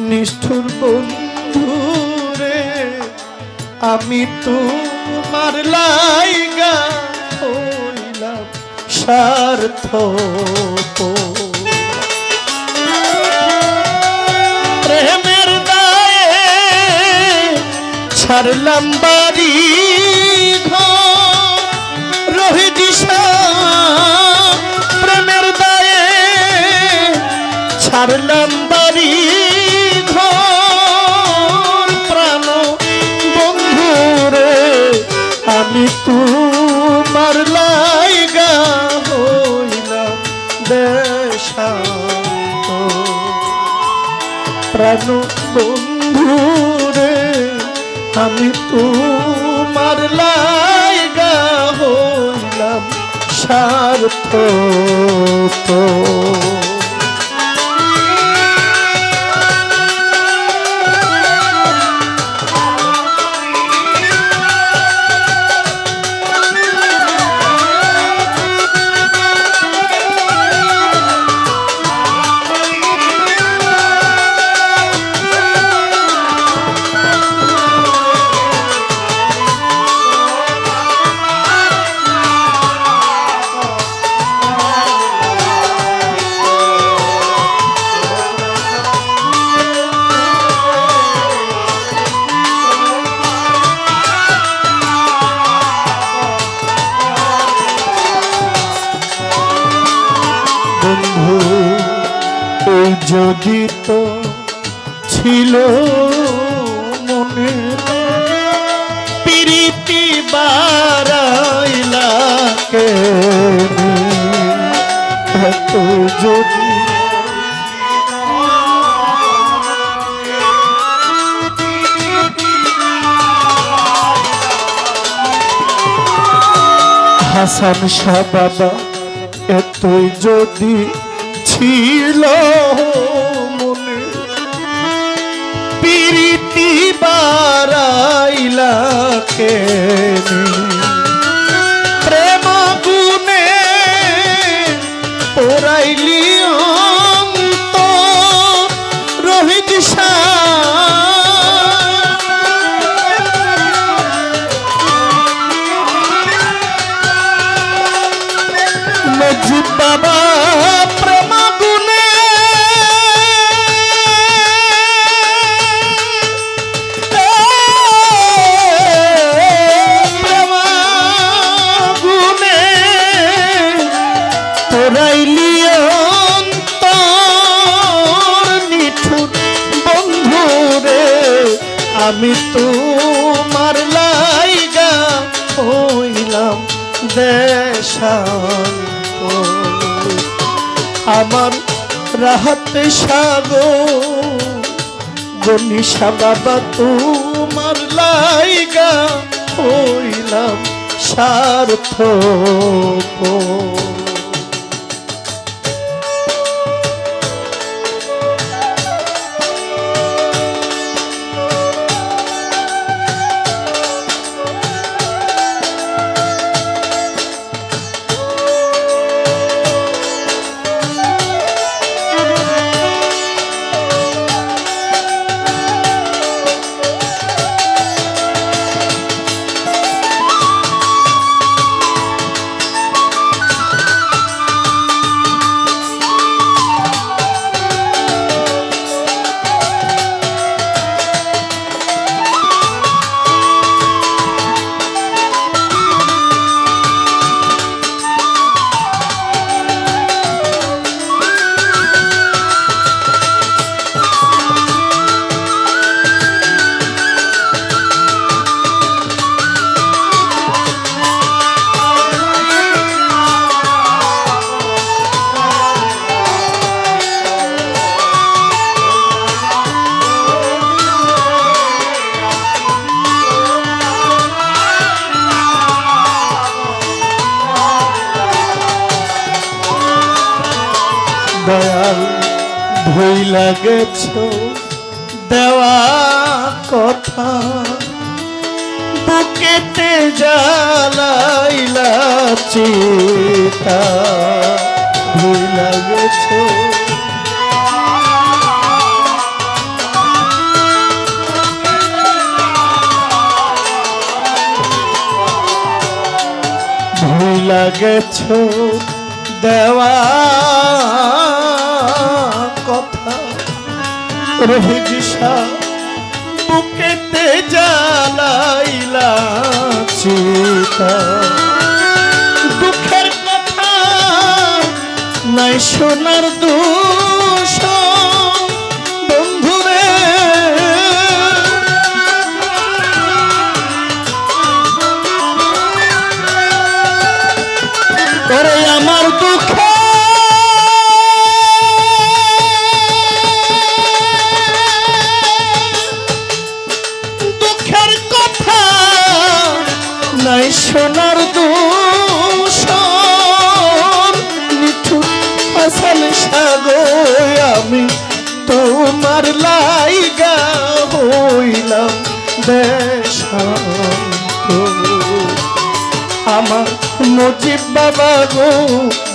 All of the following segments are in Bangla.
নিষ্ঠুর বন্ধু রে আমি তোমার লাইগা হইলাম স্বার্থ প্রেমের দায়ে ছাড়লাম বাড়ি প্রেমের দায়ে ছাড়লাম প্রাণ বন্ধু রে আমি তোমার লাইগা হইলাম স্বার্থ যদি তো ছিল মনে প্রীতি বারাইলা কে এত যদি হাসান শাহ বাবা এতই যদি ছিল মনে। প্রীতি বারাইলাকে প্রেম গুনে পোরাইলি অন্ত রোহিত মজিদ বাবা আমি তোমার লাইগা হইলাম দেশান্ত আমার রাহাতে সাগো গনিশা বাবা তোমার লাইগা হইলাম স্বার্থ দয়াল ভই লাগেছ। দেওয়া কথা বুকেতে জালাইলা চিতা। ভই লাগেছ। লাগেছ। দেওয়া রহিদিশা বুকেতে জ্বালাইলা চিতা। দুঃখের কথা নাই সোনার দোষ হাসান গো আমি তোমার লাইগা হইলাম দেশ আমার মুজিব বাবা গো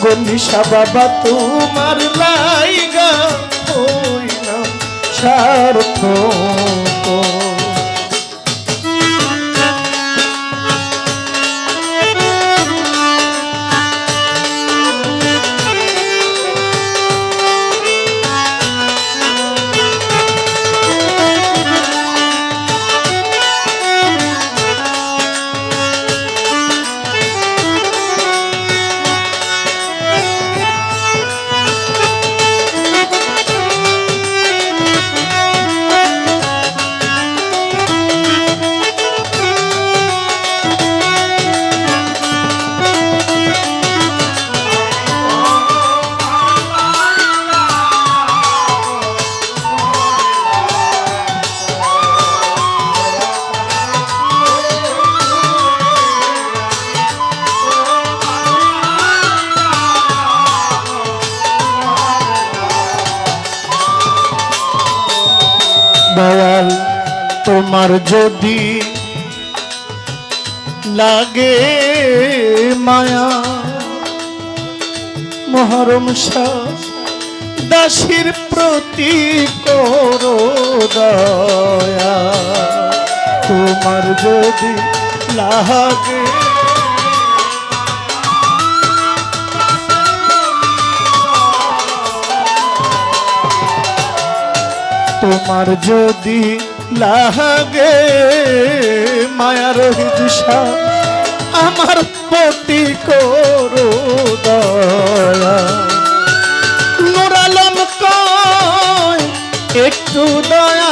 গনিশা বাবা তোমার লাইগা হইলাম সার্থ দয়াল তোমার যদি লাগে মায়া মহরম দাসীর প্রতি করো দয়া। তোমার যদি লাগে তোমার যদি লাগে মায়ার দিশা আমার প্রতি করো দয়া। নুরালম কয় একটু দয়া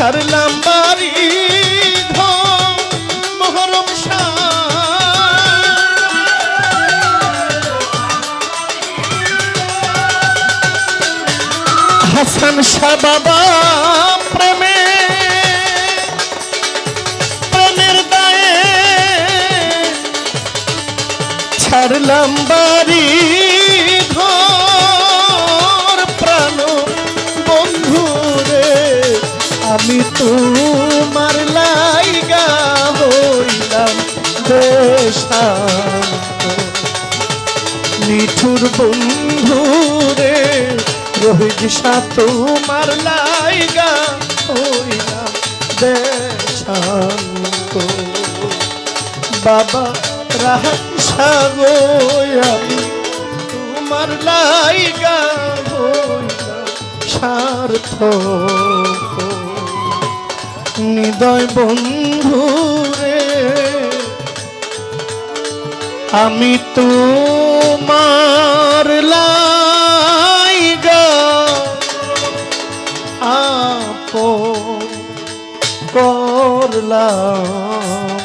ছাড়লাম বাড়ি মহরম হাসান শাহ বাবা প্রেমে প্রেমের দায়ে ছাড়লাম বাড়ি ঘর সাথ তোমার লাইগা হইলাম বাবা রাহাত সাগো আমি তোমার লাইগা সার্থ নিদয় বন্ধু রে, আমি তোমার লাইগা আপন করলাম